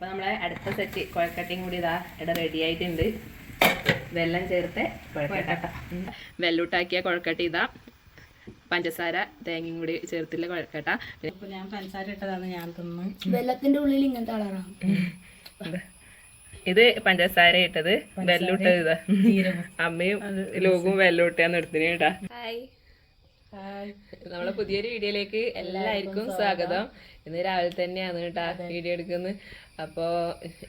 അപ്പൊ നമ്മളെ അടുത്ത സെറ്റ് കുഴക്കട്ടയും കൂടി ഇതാ ഇവിടെ റെഡി ആയിട്ടുണ്ട്. വെള്ളം ചേർത്ത് കുഴക്കട്ട. വെള്ളൂട്ടാക്കിയ കുഴക്കട്ട ഇതാ. പഞ്ചസാര തേങ്ങയും കൂടി ചേർത്തില്ല കുഴക്കട്ട. ഞാൻ പഞ്ചസാര ഇട്ടതാണ് ഞാൻ തിന്നു. വെള്ളത്തിന്റെ ഉള്ളിൽ ഇങ്ങനത്തെ കളറാണ്? ഇത് പഞ്ചസാര ഇട്ടത്. വെല്ലൂട്ടത് ഇതാ. അമ്മയും ലോകവും വെല്ലൂട്ടാന്ന് എടുത്തിന് കേട്ടാ. ഹായ്. ഹായ് നമ്മളെ പുതിയൊരു വീഡിയോയിലേക്ക് എല്ലാവർക്കും സ്വാഗതം. ഇന്ന് രാവിലെ തന്നെയാണ് കേട്ടാ വീഡിയോ എടുക്കുന്നത്. അപ്പോൾ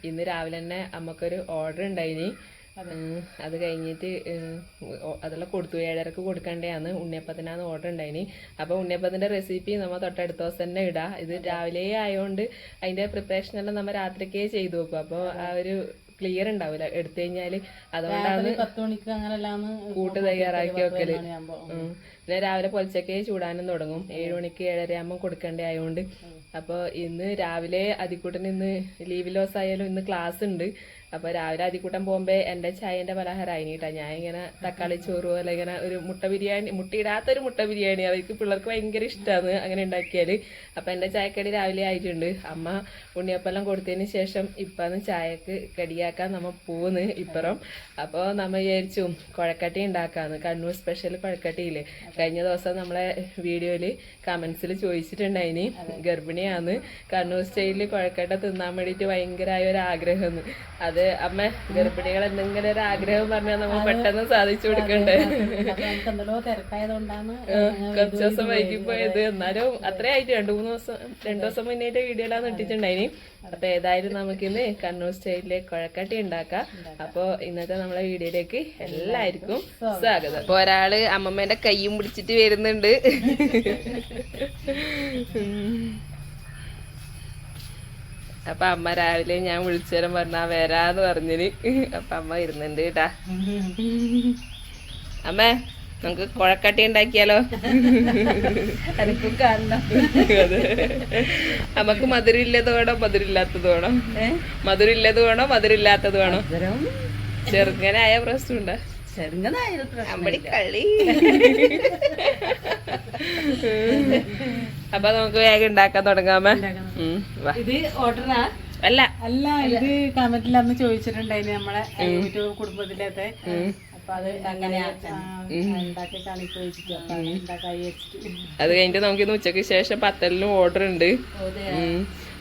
ഇന്ന് രാവിലെ തന്നെ നമുക്കൊരു ഓർഡർ ഉണ്ടായിനി. അത്. കഴിഞ്ഞിട്ട് അതെല്ലാം കൊടുത്തു. ഏഴരക്ക് കൊടുക്കേണ്ടതാണ് ഉണ്ണിയപ്പത്തിനാണ് ഓർഡർ ഉണ്ടായിനി. അപ്പോൾ ഉണ്ണിയപ്പത്തിന്റെ റെസിപ്പി നമ്മൾ തൊട്ടടുത്ത ദിവസം തന്നെ ഇടാം. ഇത് രാവിലെ ആയതുകൊണ്ട് അതിന്റെ പ്രിപ്പറേഷൻ എല്ലാം നമ്മൾ രാത്രിക്കേ ചെയ്തു വെക്കും. അപ്പോൾ ആ ഒരു ക്ലിയർ ഉണ്ടാവില്ല എടുത്തു കഴിഞ്ഞാൽ അതുകൊണ്ടാണ് കൂട്ട് തയ്യാറാക്കി വെക്കൽ. പിന്നെ രാവിലെ പൊലച്ചക്കേ ചൂടാനും തുടങ്ങും. ഏഴ് മണിക്ക് ഏഴര ആകുമ്പോൾ കൊടുക്കേണ്ട ആയതുകൊണ്ട് അപ്പോൾ ഇന്ന് രാവിലെ അതിക്കൂട്ടൻ ഇന്ന് ലീവ് ലോസ് ആയാലും ഇന്ന് ക്ലാസ് ഉണ്ട്. അപ്പോൾ രാവിലെ അതിക്കൂട്ടം പോകുമ്പോൾ എന്റെ ചായന്റെ പലഹാരമായി കേട്ടോ ഞാൻ ഇങ്ങനെ തക്കാളി ചോറ് പോലെ ഇങ്ങനെ ഒരു മുട്ട ബിരിയാണി മുട്ടയിടാത്തൊരു മുട്ട ബിരിയാണി അവർക്ക് പിള്ളേർക്ക് ഭയങ്കര ഇഷ്ടമാണ് അങ്ങനെ ഉണ്ടാക്കിയാൽ അപ്പോൾ എന്റെ ചായക്കടി രാവിലെ ആയിട്ടുണ്ട്. അമ്മ ഉണ്ണിയപ്പെല്ലാം കൊടുത്തതിന് ശേഷം ഇപ്പം ചായക്ക് കടിയാക്കാൻ നമ്മൾ പോകുന്നു ഇപ്പുറം. അപ്പോൾ നമ്മൾ വിചാരിച്ചു കുഴക്കട്ടി ഉണ്ടാക്കാന്ന്. കണ്ണൂർ സ്പെഷ്യൽ കുഴക്കട്ടിയില്ലേ. കഴിഞ്ഞ ദിവസം നമ്മളെ വീഡിയോയിൽ കമൻസിൽ ചോദിച്ചിട്ടുണ്ടായിനി. ഗർഭിണിയാന്ന്. കണ്ണൂർ സ്റ്റൈലിൽ കുഴക്കട്ട തിന്നാൻ വേണ്ടിയിട്ട് ഭയങ്കരമായ ഒരു ആഗ്രഹം അത് അമ്മ ഗർഭിണികൾ എന്തെങ്കിലും ഒരു ആഗ്രഹം പറഞ്ഞാൽ നമ്മൾ പെട്ടെന്ന് സാധിച്ചു കൊടുക്കണ്ടേ? കുറച്ചു ദിവസം വൈകി പോയത് എന്നാലും അത്രയായിട്ട് രണ്ടു മൂന്ന് ദിവസം രണ്ടു ദിവസം മുന്നേറ്റ് വീഡിയോലാന്ന് ഇട്ടിട്ടുണ്ടായിനി അപ്പൊ ഏതായാലും നമുക്കിന്ന് കണ്ണൂർ സ്റ്റൈലിലെ കുഴക്കട്ടി ഉണ്ടാക്കാം. അപ്പൊ ഇന്നത്തെ നമ്മളെ വീഡിയോയിലേക്ക് എല്ലാവർക്കും സ്വാഗതം. അപ്പൊ ഒരാൾ അമ്മമ്മേന്റെ കൈയും പിടിച്ചിട്ട് വരുന്നുണ്ട്. അപ്പൊ അമ്മ രാവിലെ ഞാൻ വിളിച്ചു തരാൻ പറഞ്ഞാ വരാന്ന് പറഞ്ഞിന്. അപ്പൊ അമ്മ ഇരുന്നുണ്ട് കേട്ടാ. അമ്മ നമുക്ക് കുഴക്കട്ടി ഉണ്ടാക്കിയാലോ? നമുക്ക് മധുരമില്ലത് വേണോ? മധുരമില്ലാത്തത് വേണോ? മധുരമില്ലത് വേണോ? മധുരമില്ലാത്തത് വേണോ? ചെറുങ്ങനായ പ്രശ്നമുണ്ടോ. ചെറുങ്ങനായാലും കളി. അപ്പൊ നമുക്ക് വേഗം ഉണ്ടാക്കാൻ തുടങ്ങാമേ. ഇത് ഓർഡറാ അല്ല. അല്ല ഇത് കമന്റിൽ അന്ന് ചോദിച്ചിട്ടുണ്ടായിരുന്നു നമ്മളെ യൂട്യൂബ് കുടുംബത്തിലത്തെ അത് കഴിഞ്ഞിട്ട് നമുക്ക് ഇന്ന് ഉച്ചയ്ക്ക് ശേഷം പത്തലിനും ഓർഡർ ഉണ്ട്.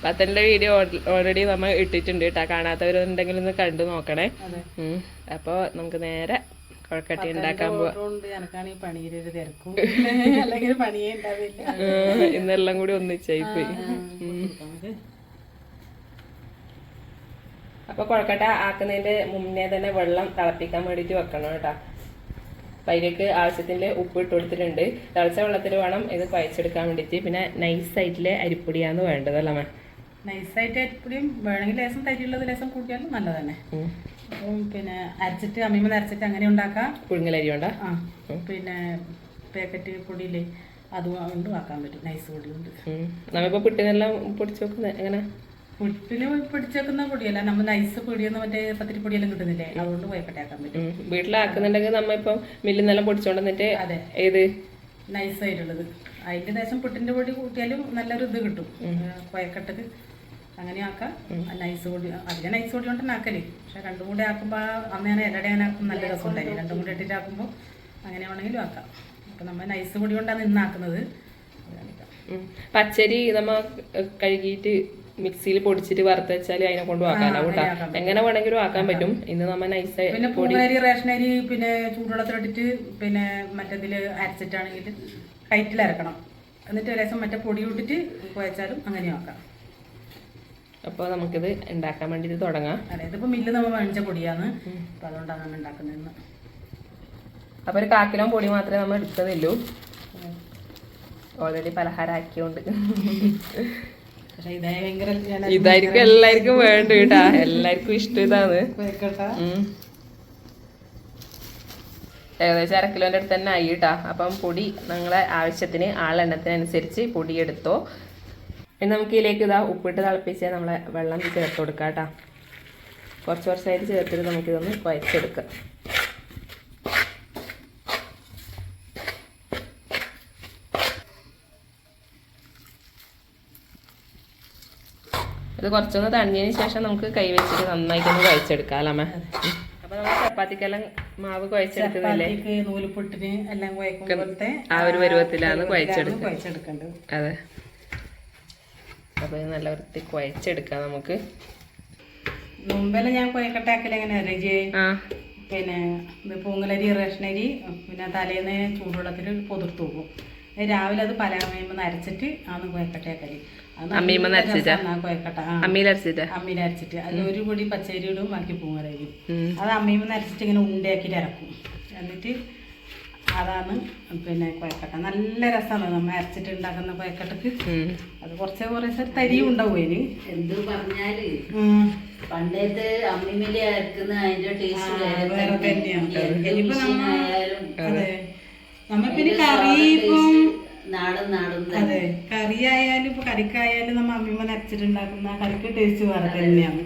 പത്തലിന്റെ വീഡിയോ ഓൾറെഡി നമ്മൾ ഇട്ടിട്ടുണ്ട് കേട്ടോ. കാണാത്തവരുണ്ടെങ്കിൽ ഒന്ന് കണ്ടു നോക്കണേ. അതെ. അപ്പൊ നമുക്ക് നേരെ കുഴക്കട്ടി ഉണ്ടാക്കാൻ പോവാം. ഇന്നെല്ലാം കൂടി ഒന്നിച്ചായി പോയി അപ്പൊ കൊഴക്കട്ട ആക്കുന്നതിന്റെ മുന്നേ തന്നെ വെള്ളം തിളപ്പിക്കാൻ വേണ്ടിട്ട് വെക്കണം കേട്ടോ. അപ്പൊ അതിലേക്ക് ആവശ്യത്തിന്റെ ഉപ്പ് ഇട്ട് കൊടുത്തിട്ടുണ്ട്. തിളച്ച വെള്ളത്തിൽ വേണം ഇത് കുഴച്ചെടുക്കാൻ വേണ്ടിട്ട് പിന്നെ നൈസ് ആയിട്ടില്ലേ അരിപ്പൊടിയാന്ന് വേണ്ടതല്ലേ നൈസായിട്ട് അരിപ്പൊടിയും വേണമെങ്കിൽ ലേസം തരിയുള്ളത് ലേസം കൂട്ടിയാലും നല്ലത് തന്നെ അപ്പം പിന്നെ അരച്ചിട്ട് അമ്മീമ അരച്ചിട്ട് അങ്ങനെ ഉണ്ടാക്കാം. പുഴുങ്ങലരി ഉണ്ടാ ആ പിന്നെ പാക്കറ്റ് പൊടിയില്ലേ അതുകൊണ്ട് ആക്കാൻ പറ്റും. നൈസ് പൊടി കൊണ്ട് ഉം. നമ്മിപ്പോ പുട്ടിനെല്ലാം പൊടിച്ചു വെക്കുന്നത് എങ്ങനെ? പുട്ടിന് പിടിച്ചേക്കുന്ന പൊടിയല്ല. നമ്മൾ നൈസ് പൊടിയൊന്നും മറ്റേ പത്തിരി പൊടിയെല്ലാം കിട്ടുന്നില്ലേ അതുകൊണ്ട് പോയക്കട്ടെ ആക്കാൻ പറ്റും. വീട്ടിലാക്കുന്നുണ്ടെങ്കിൽ നമ്മ ഇപ്പം മില്ലിൽ നിന്നെല്ലാം പൊടിച്ചോണ്ട് അതെ. ഏത്? നൈസ് ആയിട്ടുള്ളത്. അതിന്റെ ദേശം പുട്ടിന്റെ പൊടി കൂട്ടിയാലും നല്ലൊരു ഇത് കിട്ടും കൊയക്കട്ടക്ക്. അങ്ങനെ ആക്കാം. നൈസ് പൊടി അധികം നൈസ് പൊടി കൊണ്ട് ആക്കൽ. പക്ഷെ രണ്ടും കൂടെ ആക്കുമ്പോൾ അന്ന് ഞാൻ ഇലടയാനാക്കും നല്ല രസം ഉണ്ടായി രണ്ടും കൂടി ഇട്ടിട്ട് ആക്കുമ്പോൾ അങ്ങനെ ആണെങ്കിലും ആക്കാം. അപ്പം നമ്മൾ നൈസ് പൊടി കൊണ്ടാണ് ഇന്ന് ആക്കുന്നത് അത് കാണിക്കാം. ഉം. പച്ചരി നമ്മ കഴുകിയിട്ട് മിക്സിയിൽ പൊടിച്ചിട്ട് വറുത്ത് വെച്ചാൽ അതിനെ കൊണ്ട് ആക്കാനോ കേട്ടോ. എങ്ങനെ വേണമെങ്കിലും ആക്കാൻ പറ്റും. ഇന്ന് നമ്മ നൈസ് പിന്നെ റേഷൻ റേഷനരി പിന്നെ ചൂടുവെള്ളത്തിലിട്ടിട്ട് പിന്നെ മറ്റേതിൽ അരച്ചിട്ടാണെങ്കിൽ കയറ്റിൽ അരക്കണം എന്നിട്ട് ഒരു ദിവസം മറ്റേ പൊടി ഇട്ടിട്ട് കുഴച്ചാലും അങ്ങനെ ആക്കാം അപ്പോൾ നമുക്കിത് ഉണ്ടാക്കാൻ വേണ്ടി തുടങ്ങാം. അതായത് ഇപ്പൊ മില്ല് നമ്മൾ വാങ്ങിച്ച പൊടിയാണ്. അപ്പൊ അതുകൊണ്ടാണ് നമ്മൾ ഉണ്ടാക്കുന്നതെന്ന്. അപ്പോൾ ഒരു കാക്കിലോ പൊടി മാത്രമേ നമ്മൾ എടുത്തതില്ലൂ ഓൾറെഡി പലഹാരം ആക്കിയോണ്ട്. പക്ഷേ ഇതായി ഇതായിരിക്കും എല്ലാവർക്കും വേണ്ട കേട്ടാ. എല്ലാവർക്കും ഇഷ്ടം ഇതാണ്. ഏകദേശം അര കിലോന്റെ അടുത്ത് തന്നെ ആയി കേട്ടാ. അപ്പം പൊടി നിങ്ങളെ ആവശ്യത്തിന് ആളെണ്ണത്തിനനുസരിച്ച് പൊടി എടുത്തോ ഇനി നമുക്ക് ഇതിലേക്ക് ഇതാ ഉപ്പിട്ട് തിളപ്പിച്ച് നമ്മളെ വെള്ളം ചേർത്ത് കൊടുക്കാം കേട്ടോ. കുറച്ച് കുറച്ചായിട്ട് ചേർത്തിട്ട് നമുക്കിതൊന്ന് കുഴച്ചെടുക്കാം ഇത് കുറച്ചൊന്ന് തണിഞ്ഞതിന് ശേഷം നമുക്ക് കൈ വെച്ചിട്ട് നന്നായിട്ടൊന്ന് കുഴച്ചെടുക്കാം അല്ലേ അപ്പൊ നമ്മൾ ചപ്പാത്തിക്കെല്ലാം മാവ് കുഴച്ചെടുക്കുന്നില്ലേ ചപ്പാത്തിക്ക് നൂലുപുട്ടിന് എല്ലാം കുഴക്കുമ്പോഴത്തെ ആ ഒരു പരുവത്തിലാണ് കുഴച്ചെടുക്കുക അതെ. അപ്പൊ ഇത് നല്ല വൃത്തി കുഴച്ചെടുക്കാം നമുക്ക്. മുമ്പെല്ലാം ഞാൻ കുഴക്കട്ടാക്കൽ എങ്ങനെ ആ. പിന്നെ ഇത് പൂങ്ങലരി റേഷനരി പിന്നെ തലേന്ന് ചൂടുവെള്ളത്തിൽ പൊതിർത്ത് പോകും രാവിലെ അത് പലകമയുമ്പോൾ അരച്ചിട്ട് ആണ് കുഴക്കട്ടയാക്കൽ അരച്ചിട്ടാ അരച്ചിട്ട് അതിൽ ഒരു പൊടി പച്ചരി ഇടും ബാക്കി പൂങ്ങലരി ഉം. അത് അമ്മീമ്മ നരച്ചിട്ട് ഇങ്ങനെ ഉണ്ടയാക്കിയിട്ട് ഇറക്കും എന്നിട്ട് അതാണ് പിന്നെ കുഴക്കട്ട നല്ല രസമാണ് നമ്മൾ അരച്ചിട്ട് ഉണ്ടാക്കുന്ന കുഴക്കട്ടക്ക് അത് കുറച്ച് കുറച്ച് തരിയും ഉണ്ടാവും അതിന്. എന്ത് പറഞ്ഞാൽ. പണ്ടത്തെ അമ്മിമിലി അരക്കുന്ന അതിന്റെ ടേസ്റ്റ് വേറെ തന്നെയാണ്. എന്ത് നമ്മ- അതെ. നമ്മ പിന്നെ കറി ഇപ്പം നാടൻ നാടൻ അതെ. കറി ആയാലും ഇപ്പൊ കറിക്കായാലും നമ്മ അമ്മിമ്മ നരച്ചിട്ടുണ്ടാക്കുന്ന കറിക്ക് ടേസ്റ്റ് വേറെ തന്നെയാണ്.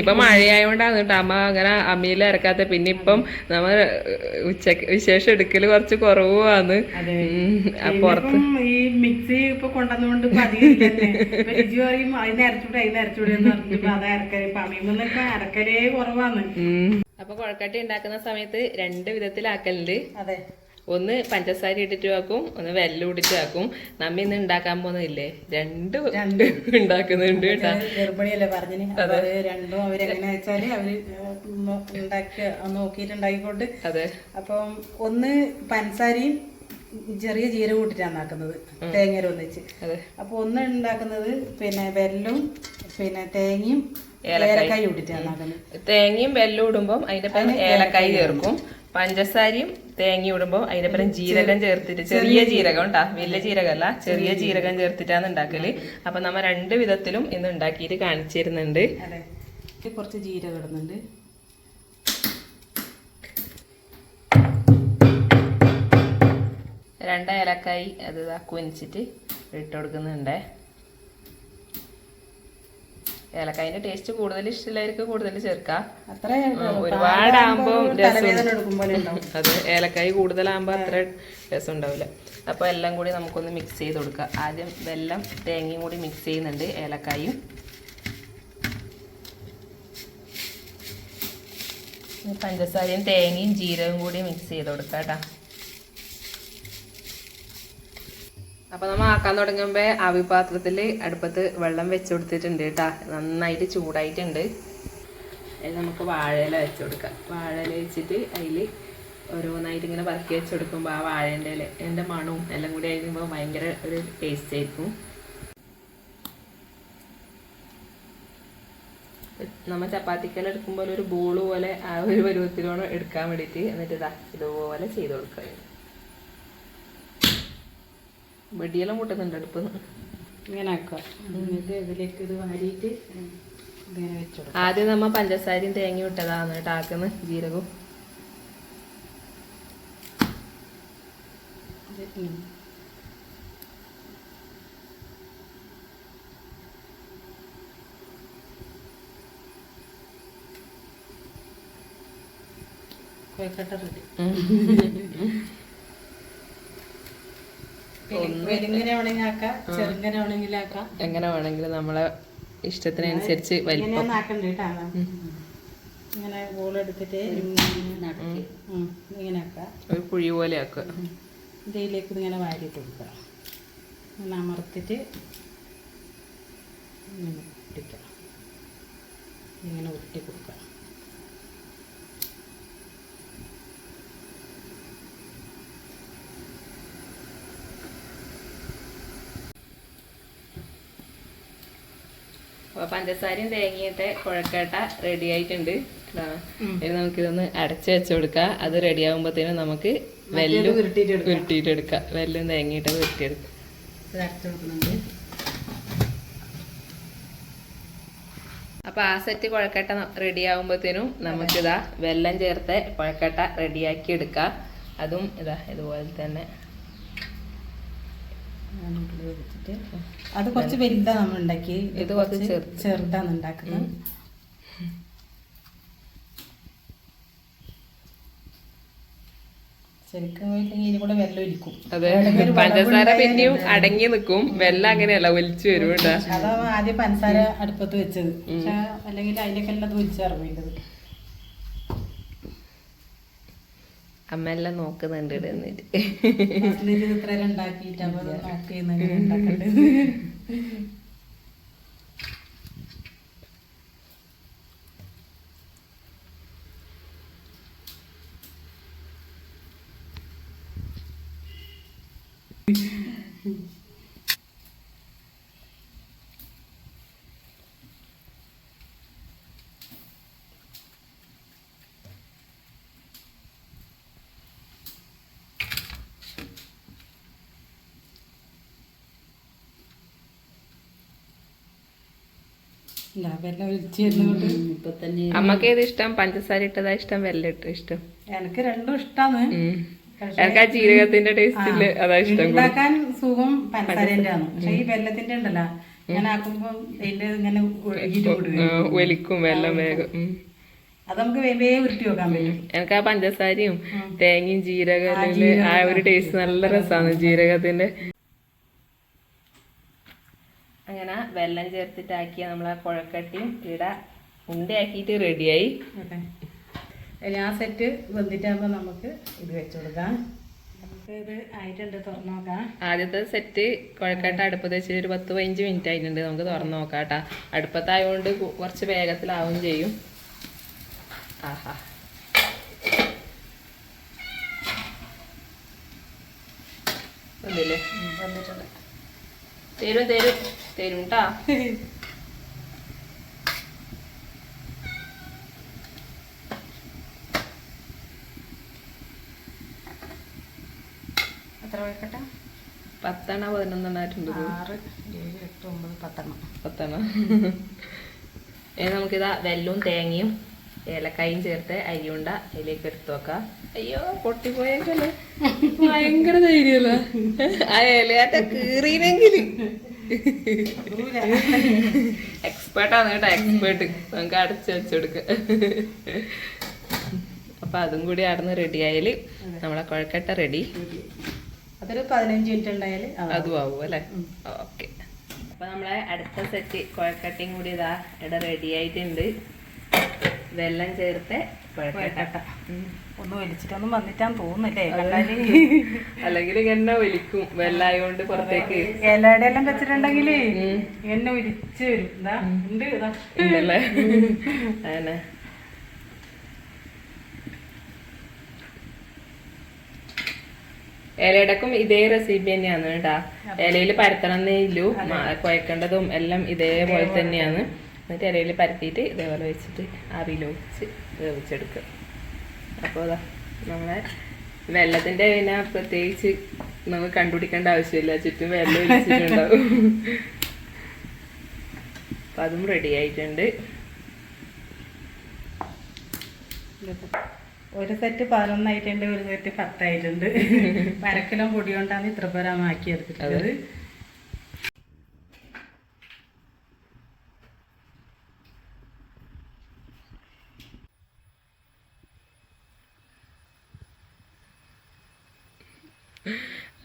ഇപ്പൊ മഴയായോണ്ടാണ് കേട്ടോ അമ്മ അങ്ങനെ അമ്മിയിൽ ഇറക്കാത്ത പിന്നെ ഇപ്പം നമ്മൾ ഉച്ചയ്ക്ക് വിശേഷം എടുക്കൽ കുറച്ച് കുറവാണ്. പുറത്ത്. ഈ മിക്സി ഇപ്പൊ കൊണ്ടുവന്നുകൊണ്ട് പറയും അതിന് അരച്ചൂടെ അതിന് അരച്ചൂടെ എന്ന് പറഞ്ഞിട്ട് അത് അരക്കൽ. ഇപ്പൊ അരക്കലേ കുറവാണ്. അപ്പൊ കുഴക്കട്ടി ഉണ്ടാക്കുന്ന സമയത്ത് രണ്ട് വിധത്തിലാക്കലുണ്ട്. അതെ. ഒന്ന് പഞ്ചസാര ഇട്ടിട്ട് ആക്കും ഒന്ന് വെല്ലം ഇട്ടിട്ട് ആക്കും. നമ്മ ഇന്ന് ഉണ്ടാക്കാൻ പോകുന്നില്ലേ രണ്ട് രണ്ട്. ഉണ്ടാക്കുന്നുണ്ട് കേട്ടോ. ഗർഭിണിയല്ലേ പറഞ്ഞു രണ്ടും അവരെങ്ങനെ വെച്ചാൽ അവർ ഉണ്ടാക്കി അതെ. അപ്പം ഒന്ന് പഞ്ചസാരയും ചെറിയ ജീരകം ഇട്ടിട്ടാണ് ഉണ്ടാക്കുന്നത്. തേങ്ങ ഒന്നിച്ച്. അതെ. അപ്പൊ ഒന്ന് ഉണ്ടാക്കുന്നത് പിന്നെ വെല്ലും പിന്നെ തേങ്ങയും ഏലക്കായും. ഇട്ടിട്ടാണ് ഉണ്ടാക്കുന്നത്. തേങ്ങയും വെല്ലം ഇടുമ്പോൾ അതിന്റെ ഏലക്കായി. ചേർക്കും. പഞ്ചസാരയും തേങ്ങയും ഇടുമ്പോൾ അതിനപ്പുറം ജീരകം ചേർത്തിട്ട് ചെറിയ ജീരകം. ഉണ്ടാ വലിയ ജീരകമല്ല ചെറിയ ജീരകം. ചേർത്തിട്ടാണ് ഉണ്ടാക്കൽ. അപ്പൊ നമ്മ രണ്ട് വിധത്തിലും ഇന്ന് ഉണ്ടാക്കിയിട്ട് കാണിച്ചിരുന്നുണ്ട്. കുറച്ച് ജീരകം ഇടുന്നുണ്ട്. രണ്ട് ഏലക്കായി അത് കുനിച്ചിട്ട് ഇട്ട് കൊടുക്കുന്നുണ്ട്. ഏലക്കായിന്റെ ടേസ്റ്റ് കൂടുതൽ ഇഷ്ടമുള്ളവർക്ക് കൂടുതൽ ചേർക്കാം. അത്ര ഒരുപാടാകുമ്പോ തലവേദന എടുക്കും പോലെ ഉണ്ടാവും. അത് ഏലക്കായി കൂടുതലാകുമ്പോൾ അത്ര രസം ഉണ്ടാവില്ല അപ്പോൾ എല്ലാം കൂടി നമുക്കൊന്ന് മിക്സ് ചെയ്ത് കൊടുക്കാം. ആദ്യം വെല്ലം തേങ്ങയും കൂടി മിക്സ് ചെയ്യുന്നുണ്ട് ഏലക്കായും. പഞ്ചസാരയും തേങ്ങയും ജീരകവും കൂടി മിക്സ് ചെയ്ത് കൊടുക്കാം കേട്ടോ. അപ്പൊ നമ്മൾ ആക്കാൻ തുടങ്ങുമ്പോ ആവിപാത്രത്തിൽ അടുപ്പത്ത് വെള്ളം വെച്ച് കൊടുത്തിട്ടുണ്ട് കേട്ടാ നന്നായിട്ട് ചൂടായിട്ടുണ്ട്. അതിൽ നമുക്ക് വാഴയില വെച്ച് കൊടുക്കാം. വാഴയില വെച്ചിട്ട് അതിൽ ഓരോന്നായിട്ട് ഇങ്ങനെ പറക്കി വെച്ച് കൊടുക്കുമ്പോൾ ആ വാഴേന്റെ ഇല മണവും എല്ലാം കൂടി ആയിരിക്കുമ്പോ ഭയങ്കര ഒരു ടേസ്റ്റ് ആയിരിക്കും. നമ്മ ചപ്പാത്തിക്കെല്ലാം എടുക്കുമ്പോൾ ഒരു ബോൾ പോലെ ആ ഒരു പരുവത്തിലോണം എടുക്കാൻ വേണ്ടിയിട്ട് എന്നിട്ട് ഇതാ ഇതുപോലെ ചെയ്ത് കൊടുക്കുക വെടിയെല്ലാം കൂട്ടുന്നുണ്ട് അടുപ്പ് ഇങ്ങനെ ആക്കുക എന്നിട്ട് ഇതിലേക്ക് ഇത് വാരിയിട്ട് ഇങ്ങനെ ആദ്യം നമ്മ പഞ്ചസാരയും തേങ്ങയും ഇട്ടതാണ് കേട്ടോ ആക്കുന്ന ജീരകവും. കൊഴുക്കട്ട റെഡി. വെലിങ്ങനെ വേണമെങ്കിൽ ആക്കാം ചെറുങ്ങനെ വേണമെങ്കിൽ ആക്കാം എങ്ങനെ വേണമെങ്കിലും നമ്മളെ ഇഷ്ടത്തിനനുസരിച്ച് വലിപ്പം. ഇങ്ങനെ ആക്കാം. ഒരു കുഴി പോലെ ആക്കുക. ഇതിലേക്ക് ഇങ്ങനെ വാരി കൊടുക്കുക. ഇങ്ങനെ അമർത്തിട്ട് ഇങ്ങനെ ഇങ്ങനെ ഉരുട്ടി കൊടുക്കുക അപ്പൊ പഞ്ചസാരയും തേങ്ങയിട്ട് കുഴക്കട്ട റെഡി ആയിട്ടുണ്ട്. ഇനി നമുക്കിതൊന്ന് അടച്ചു വെച്ച് കൊടുക്കാം. അത് റെഡി ആകുമ്പോഴത്തേനും നമുക്ക് വെല്ലും ഉരുട്ടിയിട്ട് എടുക്കുക ഉരുട്ടിയിട്ട് എടുക്കാം വെല്ലും തേങ്ങയിട്ട് ഉരുട്ടിയെടുക്കാം അപ്പൊ ആ സെറ്റ് കുഴക്കട്ട റെഡി ആകുമ്പോഴത്തേനും നമുക്കിതാ വെല്ലം ചേർത്ത് കുഴക്കട്ട റെഡിയാക്കി എടുക്കാം. അതും ഇതാ ഇതുപോലെ തന്നെ വെച്ചിട്ട് അത് കുറച്ച് വലുതാണ് നമ്മൾ ഉണ്ടാക്കി ഇത് കുറച്ച് ചെറുത്. ചെറുതാണ് ഉണ്ടാക്കുന്നത്. അതെ. പഞ്ചസാര പിന്നെയും അടങ്ങി നിക്കും വെള്ളം അങ്ങനെയല്ല ഒലിച്ചു വരും അതാണ് ആദ്യം പഞ്ചസാര അടുപ്പത്ത് വെച്ചത്. പക്ഷെ അല്ലെങ്കിൽ അതിന്റെ എല്ലാം അത് ഒലിച്ച് അമ്മ എല്ലാം നോക്കുന്നുണ്ട് Thank you ഇത് ഇത്ര ഉണ്ടാക്കിയിട്ട് അപ്പൊ അത് നോക്കി നിന്ന് ഇങ്ങനെ ഉണ്ടാക്കണ്ടത് ഇല്ല വെള്ളം ഒലിച്ച് വരുന്നതുകൊണ്ട് ഇപ്പൊ തന്നെ അമ്മയ്ക്ക് ഏത് ഇഷ്ടം പഞ്ചസാര ഇട്ടതാ ഇഷ്ടം വെല്ല ഇട്ട ഇഷ്ടം. എനിക്ക് രണ്ടും ഇഷ്ടമാണ്. എനിക്ക് ആ ജീരകത്തിന്റെ ടേസ്റ്റിൽ അതാ ഇഷ്ടം ഉണ്ടാക്കാൻ സുഖം പഞ്ചസാരന്റെ ആണ് പക്ഷെ ഈ വെല്ലത്തിന്റെ ഉണ്ടല്ലോ ഞാൻ ആക്കുമ്പോ അതിന്റെ ഇങ്ങനെ ഒലിക്കും വെള്ളം വേഗം. അത് നമുക്ക് ഉരുട്ടി വെക്കാൻ പറ്റും. എനിക്ക് ആ പഞ്ചസാരയും തേങ്ങയും ജീരകത്തിന്റെ ആ ഒരു ടേസ്റ്റ് നല്ല രസമാണ് ജീരകത്തിന്റെ അങ്ങനെ വെള്ളം ചേർത്തിട്ടാക്കിയ നമ്മളെ കുഴക്കട്ടി ഇട ഉണ്ടയാക്കിയിട്ട് റെഡിയായി ആ സെറ്റ് വെന്തിട്ടാകുമ്പോൾ നമുക്ക് ഇത് വെച്ച് കൊടുക്കാം. ഇത് ആയിട്ടുണ്ട് തുറന്നു നോക്കാം. ആദ്യത്തെ സെറ്റ് കുഴക്കട്ട അടുപ്പത്ത് വെച്ചിട്ട് ഒരു പത്ത് പതിനഞ്ച് മിനിറ്റ് ആയിട്ടുണ്ട്. നമുക്ക് തുറന്ന് നോക്കാം കേട്ടോ അടുപ്പത്തായതുകൊണ്ട് കുറച്ച് വേഗത്തിലാവും ചെയ്യും. ആഹാ. വന്നില്ലേ? വന്നിട്ടുണ്ട്. തരും തരും. തരും കേട്ടാ എത്ര വെക്കട്ടെ? പത്തെണ്ണ പതിനൊന്നെണ്ണായിട്ടുണ്ട് ആറ് ഏഴ് എട്ട് ഒമ്പത് പത്തെണ്ണ. പത്തെണ്ണ. ഇനി നമുക്കിതാ വെല്ലവും തേങ്ങയും ഏലക്കായും ചേർത്ത് അരിയുണ്ട അതിലേക്ക് എടുത്തു വെക്കാം. അയ്യോ. പൊട്ടിപ്പോയേക്കല്ലേ. ഭയങ്കര ധൈര്യമല്ല? ആ ഇലയാറ്റ കീറിയില്ലെങ്കിൽ എക്സ്പേർട്ടാണ് കേട്ടോ എക്സ്പേർട്ട് നമുക്ക് അടച്ചു വെച്ചെടുക്ക അപ്പൊ അതും കൂടി അടന്ന് റെഡി ആയാൽ നമ്മളെ കുഴക്കട്ട റെഡി അതൊരു പതിനഞ്ച് മിനിറ്റ് ഉണ്ടായാൽ അതും ആവും അല്ലേ? ഓക്കെ. അപ്പൊ നമ്മളെ അടുത്ത സെറ്റ് കുഴക്കട്ടയും കൂടി ഇതാ ഇവിടെ റെഡി ആയിട്ടുണ്ട്. വെള്ളം ചേർത്ത് കുഴക്കട്ട. ഒന്ന് വലിച്ചിട്ടൊന്നും വന്നിട്ടാന്ന് തോന്നുന്നില്ലേ? കണ്ടാൽ? അല്ലെങ്കിൽ എന്നെ വലിക്കും വെള്ളായോണ്ട് പുറത്തേക്ക്. ഇലയുടെ എല്ലാം വെച്ചിട്ടുണ്ടെങ്കിൽ എന്നെ ഒലിച്ച് വരും. ഇതാ ഉണ്ട് അങ്ങനെ ഇലയുടെക്കും ഇതേ റെസിപ്പി തന്നെയാണ് കേട്ടാ. ഇലയിൽ പരത്തണമെന്നേ ഇല്ലു. കുഴക്കേണ്ടതും എല്ലാം ഇതേപോലെ തന്നെയാണ്. എന്നിട്ട് ഇലയിൽ പരത്തിയിട്ട് ഇതേപോലെ വെച്ചിട്ട് ആവിയിൽ വെച്ച് വേവിച്ചെടുക്കുക. അപ്പോൾ നമ്മളെ വെള്ളത്തിന്റെ പിന്നെ പ്രത്യേകിച്ച് നമുക്ക് കണ്ടുപിടിക്കേണ്ട ആവശ്യമില്ല. ചുറ്റും വെള്ളം ഒഴിച്ചിട്ടുണ്ടാവും അപ്പൊ അതും റെഡി ആയിട്ടുണ്ട്. ഒരു സെറ്റ് പതിനൊന്നായിട്ടുണ്ട് ഒരു സെറ്റ് പത്തായിട്ടുണ്ട്. അരക്കിലോ പൊടി കൊണ്ടാണ് ഇത്ര പേരാണ് എടുത്തിട്ടുള്ളത്.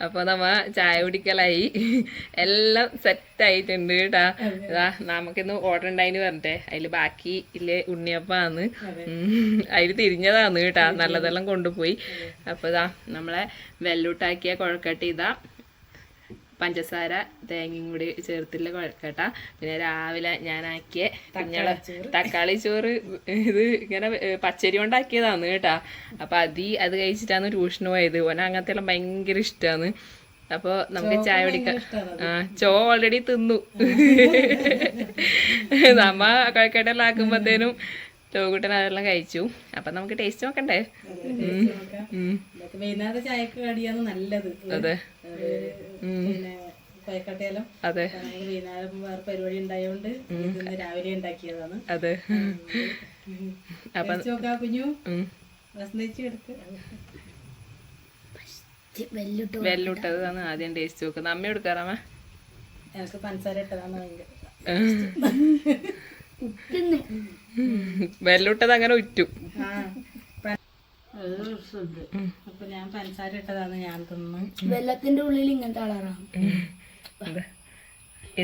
അപ്പൊ നമ്മ ചായ കുടിക്കലായി. എല്ലാം സെറ്റ് ആയിട്ടുണ്ട് കേട്ടാ ഇതാ നമുക്കിന്ന് ഓർഡർ ഉണ്ടായിന് പറഞ്ഞിട്ടേ. അതിൽ ബാക്കി ഇല്ലേ ഉണ്ണിയപ്പാന്ന് അതിൽ തിരിഞ്ഞതാന്ന് കേട്ടാ നല്ലതെല്ലാം കൊണ്ടുപോയി. അപ്പൊ ഇതാ നമ്മളെ വെല്ലൂട്ടാക്കിയ കുഴക്കട്ടി ഇതാ. പഞ്ചസാര തേങ്ങയും കൂടി ചേർത്തില്ല കുഴക്കട്ട പിന്നെ രാവിലെ ഞാനാക്കിയ കുഞ്ഞള തക്കാളി ചോറ് ഇത് ഇങ്ങനെ പച്ചരി കൊണ്ടാക്കിയതാന്ന് കേട്ടാ. അപ്പൊ അതി അത് കഴിച്ചിട്ടാണ് ട്യൂഷന് പോയത്. ഓന അങ്ങനത്തെ എല്ലാം ഭയങ്കര ഇഷ്ടമാണ് അപ്പൊ നമുക്ക് ചായ കുടിക്കാം ആ ചോ ഓൾറെഡി തിന്നു. നമ്മ കുഴക്കട്ടെല്ലാം ആക്കുമ്പോഴത്തേനും ചോകൂട്ടൻ അതെല്ലാം കഴിച്ചു. അപ്പൊ നമുക്ക് ടേസ്റ്റ് നോക്കണ്ടേ? ചായക്ക് കടിയാണ് നല്ലത്. അതെ. കൊയക്കട്ടയിലും അതെ. വൈകുന്നേരം വേറെ പരിപാടി ഉണ്ടായതുകൊണ്ട് ഇന്ന് രാവിലെ ഉണ്ടാക്കിയതാണ്. അതെ. അപ്പൊ കുഞ്ഞു. വെല്ലിട്ടതാണ് ആദ്യം ടേസ്റ്റ് നോക്കുന്നത്. അമ്മ എടുക്കാറാമ എനിക്ക് പഞ്ചസാര ഇട്ടതാണ് ഭയങ്കര വെല്ലിട്ടത് അങ്ങനെ ഉറ്റു. അപ്പൊ ഞാൻ പഞ്ചസാര ഇട്ടതാണ് ഞാൻ തിന്ന്. വെള്ളത്തിന്റെ ഉള്ളിൽ ഇങ്ങനത്തെ കളറാകും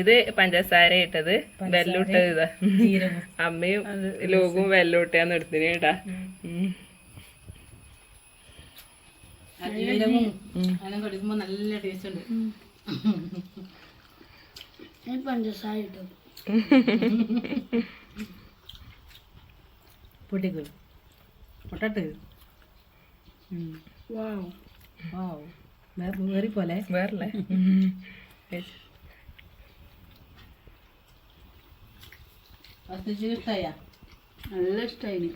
ഇത്. പഞ്ചസാര ഇട്ടത് വെല്ലുട്ടത് ഇതാ. അമ്മയും ലോകവും വെല്ലിട്ടാന്ന് എടുത്തിന് കേട്ടാ. അങ്ങനെ കടിക്കുമ്പോ നല്ല ടേസ്റ്റ് ഉണ്ട്. പഞ്ചസാര ഇട്ടു പൊട്ടിക്ക്. പൊട്ടട്ട്. വാവ്. ഓ വേറി പോലെ വേറല്ലേ? ഇഷ്ടായ. നല്ല ഇഷ്ടമായി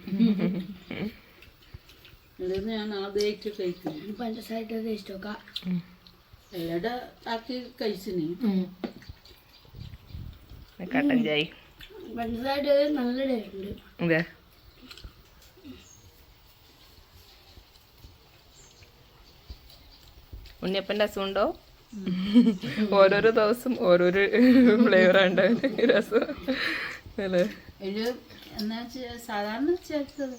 ഇത് ഞാൻ ആദ്യമായിട്ട് കഴിക്കുന്നു ഈ പഞ്ചസാര ഇട്ട ടേസ്റ്റ് നോക്കാം. എവിടെ ആക്കി കഴിച്ചിനി. കട്ടൻ ചായ. ഇതെ ഉണ്ണിയപ്പന്റെ രസമുണ്ടോ ഓരോരോ ദിവസം ഓരോരോ ഫ്ലേവർ ഉണ്ട് രസം. അല്ലേ? സാധാരണ ചേർത്തത്.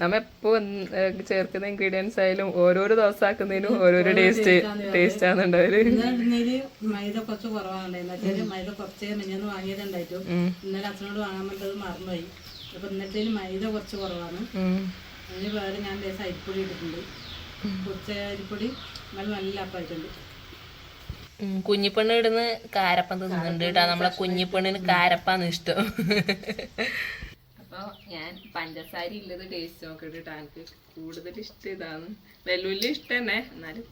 നമ്മ എപ്പോ ചേർക്കുന്ന ഇൻഗ്രീഡിയൻസ് ആയാലും ഓരോരോ ദിവസം ആക്കുന്നതിനും ഓരോരോ ടേസ്റ്റ് ടേസ്റ്റ് ആണെന്നുണ്ടാവൽ മൈദ കുറച്ച് കുറവാണുണ്ടായിരുന്നു മൈദ കുറച്ചേ മിഞ്ഞന്ന് വാങ്ങിയതുണ്ടായിട്ടു ഇന്നലെ അച്ഛനോട് വാങ്ങാൻ പറ്റത് മറന്നുപോയി. അപ്പൊ ഇന്നത്തെ മൈദ കുറച്ച് കുറവാണ്. അതിന് പകരം ഞാൻ ലേശം അരിപ്പൊടി ഇട്ടിട്ടുണ്ട്. കുറച്ച് അരിപ്പൊടി നല്ല നല്ല അപ്പായിട്ടുണ്ട്. കുഞ്ഞിപ്പെണ്ണ് ഇടുന്ന കാരപ്പം തിന്നുന്നുണ്ട് കേട്ടോ. നമ്മളെ കുഞ്ഞിപ്പെണ്ണിന് കാരപ്പാന്ന് ഇഷ്ടം. അപ്പൊ ഞാൻ പഞ്ചസാര ഇല്ലത് ടേസ്റ്റ് നോക്കിട്ട്. കേട്ടോ എനിക്ക് കൂടുതൽ ഇഷ്ടം ഇതാണ് വെല്ലുള്ളി ഇഷ്ടം തന്നെ എന്നാലും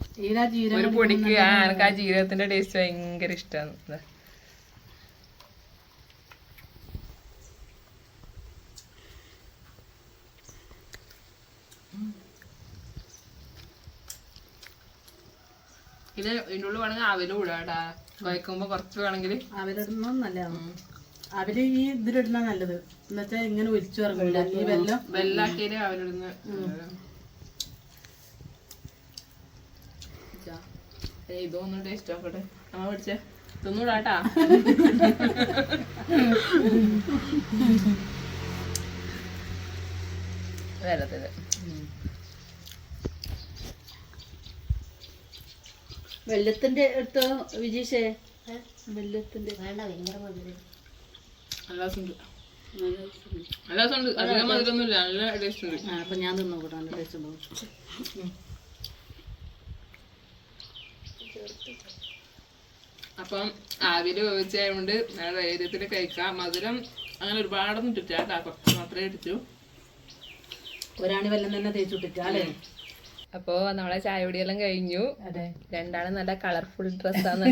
ഒരു പൊടിക്ക് ആ എനിക്ക് ആ ജീരകത്തിന്റെ ടേസ്റ്റ് ഭയങ്കര ഇഷ്ടമാണ് ഇത് ഇതിന്റെ ഉള്ളിൽ വേണമെങ്കിൽ അവലും ഇടാട്ടാ കുഴക്കുമ്പോ കുറച്ച് വേണമെങ്കിൽ അവരിടുന്നത് നല്ലതാണ് അവർ ഈ ഇതിലിടുന്ന നല്ലത്. എന്നുവെച്ചാ ഇങ്ങനെ ഒലിച്ചു ഇറങ്ങില്ല ഈ വെല്ലം വെല്ലാക്കിയത് അവരിടുന്ന ഇതൊന്നും ടേസ്റ്റ് ആക്കട്ടെ അമ്മ പിടിച്ചേ. തിന്നൂടാട്ടാ. വെള്ളത്തിൽ വെള്ളത്തിന്റെ എടുത്തോ വിജീഷേ? വെള്ളത്തിന്റെ. വേണ്ട ഭയങ്കര നല്ല രസമുണ്ട് നല്ല രസമുണ്ട് അധികം മധുരമൊന്നുമില്ല നല്ല ടേസ്റ്റ് ഉണ്ട്. ആ അപ്പൊ ഞാൻ തിന്നു കൂട്ടാൻ ടേസ്റ്റ് ഉണ്ടാവും. അപ്പം ആവിയിൽ വേവിച്ചായതുകൊണ്ട് നല്ല ധൈര്യത്തിൽ കഴിക്കാം. മധുരം അങ്ങനെ ഒരുപാടൊന്നും ഇട്ടിട്ടില്ല കേട്ടോ. കുറച്ച് മാത്രമേ ഇട്ടിട്ടു. ഒരാണി വെല്ലം തന്നെ തേച്ചു ഇട്ടിട്ടാ അല്ലേ? അപ്പോ നമ്മളെ ചായ കുടിയെല്ലാം കഴിഞ്ഞു. രണ്ടാളും നല്ല കളർഫുൾ ഡ്രസ്സാന്ന്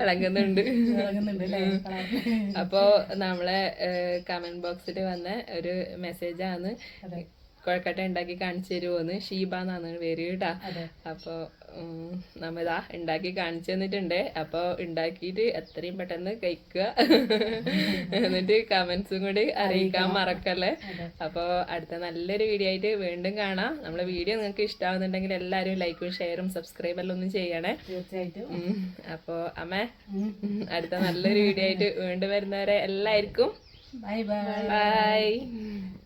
കളങ്ങുന്നുണ്ട് അപ്പോ നമ്മളെ കമന്റ് ബോക്സിൽ വന്ന ഒരു മെസ്സേജ് ആണ്. കൊഴക്കട്ട ഉണ്ടാക്കി കാണിച്ചു തരുമോന്ന് ഷീബ എന്നാണ് പേര് കേട്ടാ. അപ്പൊ ഉം, നമ്മ ഇതാ ഉണ്ടാക്കി കാണിച്ചു തന്നിട്ടുണ്ട്. അപ്പൊ ഉണ്ടാക്കിയിട്ട് എത്രയും പെട്ടെന്ന് കഴിക്കുക. എന്നിട്ട് കമന്റ്സും കൂടി അറിയിക്കാൻ മറക്കല്ലേ? അപ്പോൾ അടുത്ത നല്ലൊരു വീഡിയോ ആയിട്ട് വീണ്ടും കാണാം. നമ്മളെ വീഡിയോ നിങ്ങൾക്ക് ഇഷ്ടമാവുന്നുണ്ടെങ്കിൽ എല്ലാവരും ലൈക്കും ഷെയറും സബ്സ്ക്രൈബ് എല്ലാം ഒന്നും ചെയ്യണേ. തീർച്ചയായിട്ടും. അപ്പോൾ അപ്പൊ അമ്മ അടുത്ത നല്ലൊരു വീഡിയോ ആയിട്ട് വീണ്ടും വരുന്നവരെ എല്ലാവർക്കും ബൈ ബൈ. ബൈ